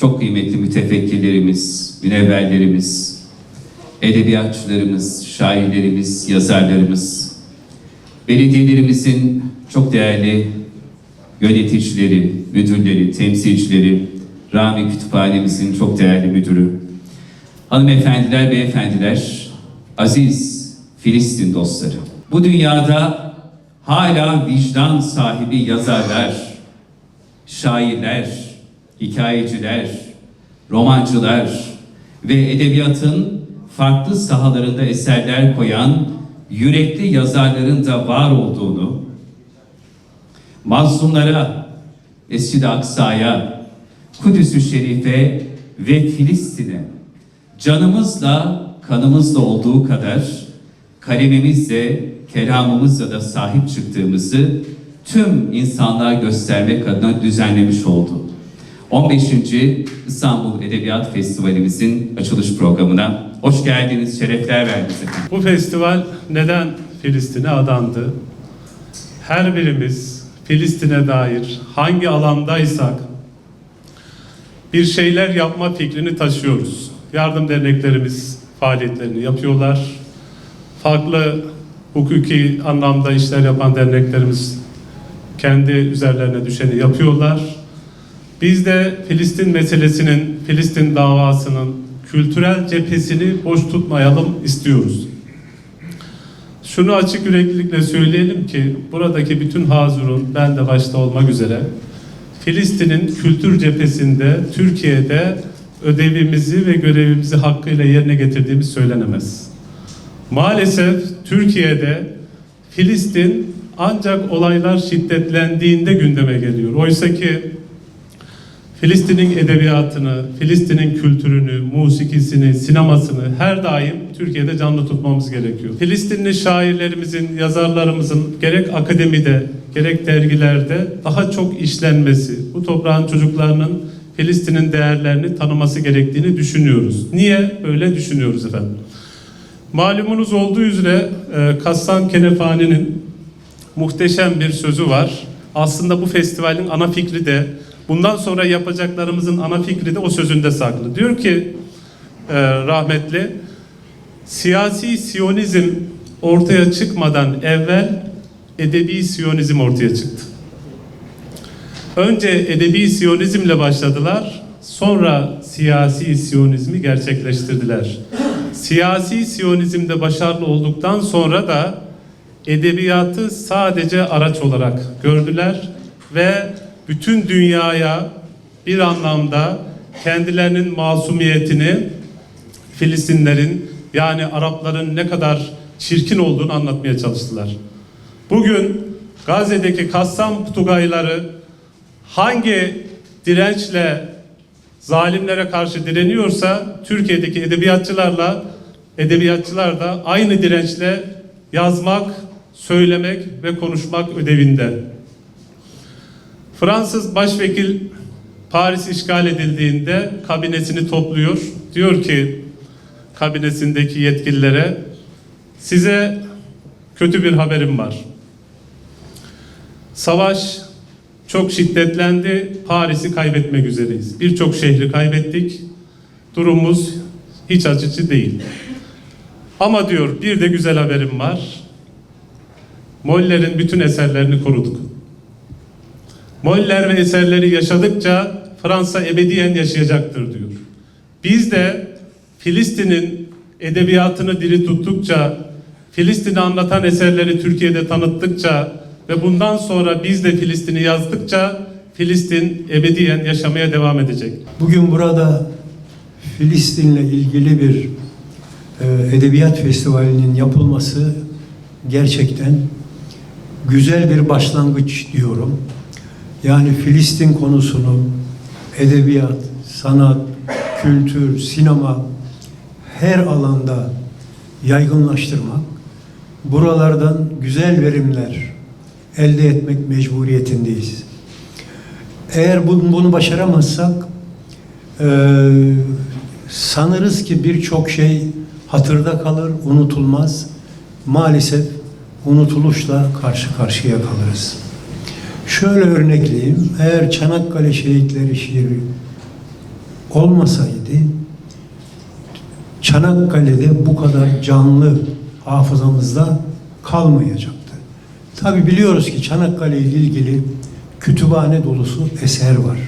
Çok kıymetli mütefekkirlerimiz, münevverlerimiz, edebiyatçılarımız, şairlerimiz, yazarlarımız, belediyelerimizin çok değerli yöneticileri, müdürleri, temsilcileri, Rami Kütüphanemizin çok değerli müdürü, hanımefendiler, beyefendiler, aziz Filistin dostları. Bu dünyada hala vicdan sahibi yazarlar, şairler, hikayeciler, romancılar ve edebiyatın farklı sahalarında eserler koyan yürekli yazarların da var olduğunu, mazlumlara, Mescid-i Aksa'ya, Kudüs-ü Şerife ve Filistin'e canımızla, kanımızla olduğu kadar kalemimizle, kelamımızla da sahip çıktığımızı tüm insanlığa göstermek adına düzenlemiş oldu. 15. İstanbul Edebiyat Festivalimizin açılış programına hoş geldiniz, şerefler verdiniz efendim. Bu festival neden Filistin'e adandı? Her birimiz Filistin'e dair hangi alandaysak bir şeyler yapma fikrini taşıyoruz. Yardım derneklerimiz faaliyetlerini yapıyorlar. Farklı hukuki anlamda işler yapan derneklerimiz kendi üzerlerine düşeni yapıyorlar. Biz de Filistin meselesinin, Filistin davasının kültürel cephesini boş tutmayalım istiyoruz. Şunu açık yüreklilikle söyleyelim ki buradaki bütün hazırun ben de başta olmak üzere Filistin'in kültür cephesinde Türkiye'de ödevimizi ve görevimizi hakkıyla yerine getirdiğimiz söylenemez. Maalesef Türkiye'de Filistin ancak olaylar şiddetlendiğinde gündeme geliyor. Oysa ki Filistin'in edebiyatını, Filistin'in kültürünü, musikisini, sinemasını her daim Türkiye'de canlı tutmamız gerekiyor. Filistinli şairlerimizin, yazarlarımızın gerek akademide, gerek dergilerde daha çok işlenmesi, bu toprağın çocuklarının Filistin'in değerlerini tanıması gerektiğini düşünüyoruz. Niye böyle düşünüyoruz efendim? Malumunuz olduğu üzere e, Kassan Kenefani'nin muhteşem bir sözü var. Aslında bu festivalin ana fikri de bundan sonra yapacaklarımızın ana fikri de o sözünde saklı. Diyor ki e, rahmetli siyasi siyonizm ortaya çıkmadan evvel edebi siyonizm ortaya çıktı. Önce edebi siyonizmle başladılar, sonra siyasi siyonizmi gerçekleştirdiler. Siyasi siyonizmde başarılı olduktan sonra da edebiyatı sadece araç olarak gördüler ve bütün dünyaya bir anlamda kendilerinin masumiyetini Filistinlerin yani Arapların ne kadar çirkin olduğunu anlatmaya çalıştılar. Bugün Gazze'deki Kassam Tugayları hangi dirençle zalimlere karşı direniyorsa Türkiye'deki edebiyatçılarla edebiyatçılar da aynı dirençle yazmak, söylemek ve konuşmak ödevinde. Fransız başvekil Paris işgal edildiğinde kabinesini topluyor. Diyor ki kabinesindeki yetkililere size kötü bir haberim var. Savaş çok şiddetlendi. Paris'i kaybetmek üzereyiz. Birçok şehri kaybettik. Durumumuz hiç açıcı değil. Ama diyor bir de güzel haberim var. Moller'in bütün eserlerini koruduk. Moller ve eserleri yaşadıkça Fransa ebediyen yaşayacaktır diyor. Biz de Filistin'in edebiyatını diri tuttukça, Filistin'i anlatan eserleri Türkiye'de tanıttıkça ve bundan sonra biz de Filistin'i yazdıkça Filistin ebediyen yaşamaya devam edecek. Bugün burada Filistin'le ilgili bir e, edebiyat festivalinin yapılması gerçekten güzel bir başlangıç diyorum. Yani Filistin konusunu edebiyat, sanat, kültür, sinema her alanda yaygınlaştırmak, buralardan güzel verimler elde etmek mecburiyetindeyiz. Eğer bu- bunu başaramazsak sanırız ki birçok şey hatırda kalır, unutulmaz. Maalesef unutuluşla karşı karşıya kalırız. Şöyle örnekleyeyim. Eğer Çanakkale şehitleri şiiri olmasaydı Çanakkale'de bu kadar canlı hafızamızda kalmayacaktı. Tabi biliyoruz ki Çanakkale ile ilgili kütüphane dolusu eser var.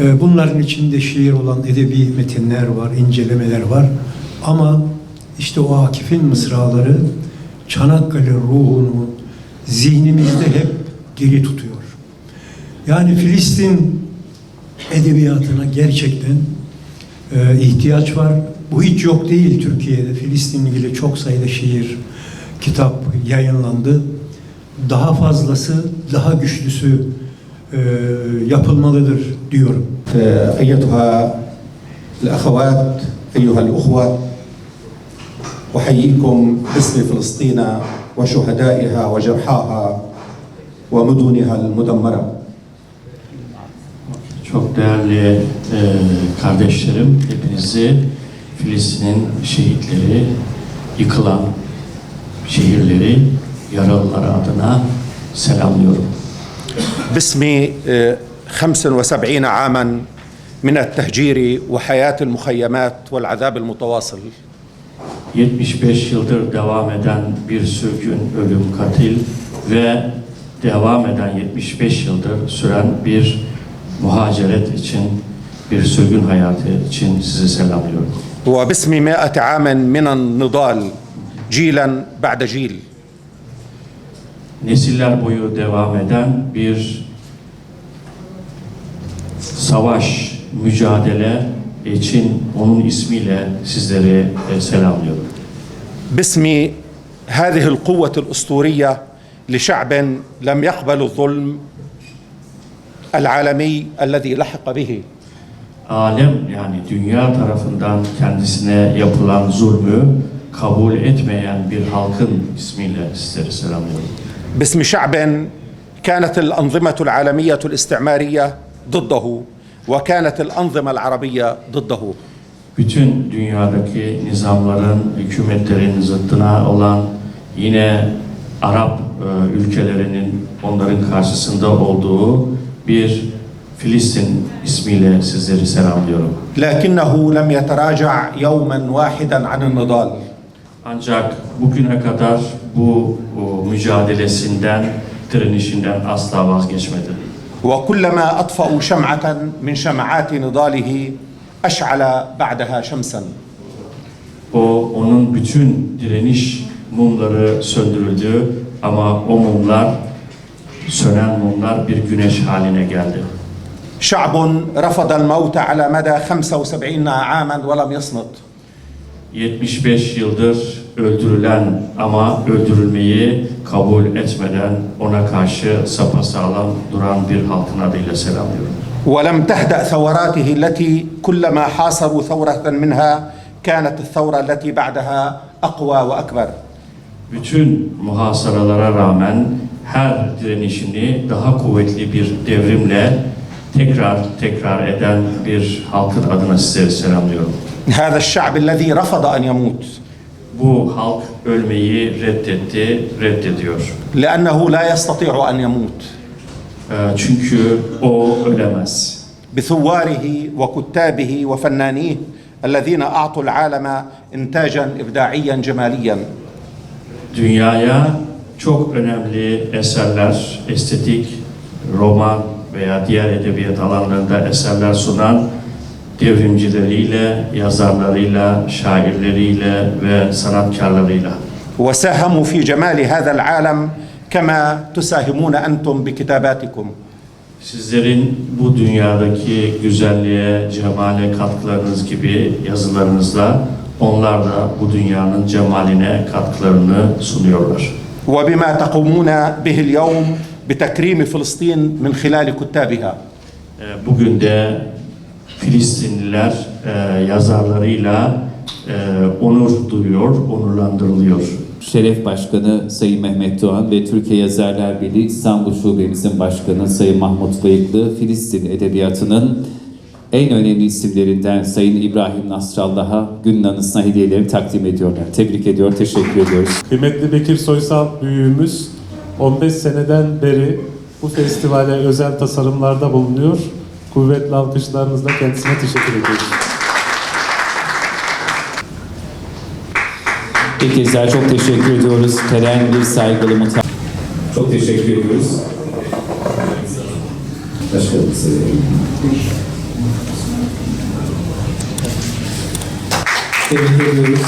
Ee, Bunların içinde şiir olan edebi metinler var, incelemeler var. Ama işte o Akif'in mısraları Çanakkale ruhunu zihnimizde hep diri tutuyor. Yani Filistin edebiyatına gerçekten e, ihtiyaç var. Bu hiç yok değil Türkiye'de. Filistin'le ilgili çok sayıda şiir, kitap yayınlandı. Daha fazlası, daha güçlüsü e, yapılmalıdır diyorum. أيتها الأخوات أيها الأخوة أحييكم باسم فلسطين وشهدائها وجرحاها ومدنها المدمرة Çok değerli e, kardeşlerim, hepinizi Filistin'in şehitleri, yıkılan şehirleri, yaralıları adına selamlıyorum. باسم آه، 75 عاما من التهجير وحياة المخيمات والعذاب المتواصل 75 yıldır devam eden bir sürgün, ölüm, katil ve devam eden 75 yıldır süren bir muhaceret için, bir sürgün hayatı için sizi selamlıyorum. وباسم 100 عام من النضال جيلا بعد جيل nesiller boyu devam eden bir savaş, mücadele için onun ismiyle sizleri e, selamlıyorum. باسم هذه القوة الأسطورية لشعب لم يقبل الظلم العالمي الذي لحق به Alem yani dünya tarafından kendisine yapılan zulmü kabul etmeyen bir halkın ismiyle sizleri selamlıyorum. باسم شعب كانت الأنظمة العالمية الاستعمارية ضده وكانت الأنظمة العربية ضده Bütün dünyadaki nizamların, hükümetlerin zıttına olan yine Arap e, ülkelerinin onların karşısında olduğu bir Filistin ismiyle sizleri selamlıyorum. لكنه لم يتراجع يوما واحدا عن النضال Ancak bugüne kadar bu, bu mücadelesinden, direnişinden asla vazgeçmedi. وكلما أطفأوا شمعة من شمعات نضاله أشعل بعدها شمسا O onun bütün direniş mumları söndürüldü ama o mumlar sönen mumlar bir güneş haline geldi. شعب رفض الموت على مدى 75 عاما ولم يصمت 75 yıldır öldürülen ama öldürülmeyi kabul etmeden ona karşı sapasağlam duran bir halkın adıyla selamlıyorum. ولم تهدأ ثوراته التي كلما حاصروا ثورة منها كانت الثورة التي بعدها أقوى وأكبر Bütün muhasaralara rağmen her direnişini daha kuvvetli bir devrimle tekrar tekrar eden bir halkın adına size selamlıyorum. هذا الشعب الذي رفض أن يموت Bu halk ölmeyi reddetti, reddediyor. لأنه لا يستطيع أن يموت E, çünkü o ölemez. بثواره وكتابه وفنانيه الذين اعطوا العالم انتاجا ابداعيا جماليا Dünyaya çok önemli eserler, estetik, roman veya diğer edebiyat alanlarında eserler sunan devrimcileriyle, yazarlarıyla, şairleriyle ve sanatkarlarıyla. وساهموا في جمال هذا العالم كما تساهمون انتم بكتاباتكم Sizlerin bu dünyadaki güzelliğe, cemale katkılarınız gibi yazılarınızla onlar da bu dünyanın cemaline katkılarını sunuyorlar. وبما تقومون به اليوم بتكريم فلسطين من خلال كتابها Ee, Bugün de Filistinliler e, yazarlarıyla e, onur duyuyor, onurlandırılıyor. Şeref Başkanı Sayın Mehmet Doğan ve Türkiye Yazarlar Birliği İstanbul Şubemizin Başkanı Sayın Mahmut Bıyıklı, Filistin Edebiyatı'nın en önemli isimlerinden Sayın İbrahim Nasrallah'a günün anısına hediyelerini takdim ediyorlar. Tebrik ediyor, teşekkür ediyoruz. Kıymetli Bekir Soysal büyüğümüz 15 seneden beri bu festivale özel tasarımlarda bulunuyor. Kuvvetli alkışlarınızla kendisine teşekkür ediyoruz. Bir kez daha çok teşekkür ediyoruz. Teren bir saygılı muta. Çok teşekkür ediyoruz. Başkanım size. Tebrik ediyoruz.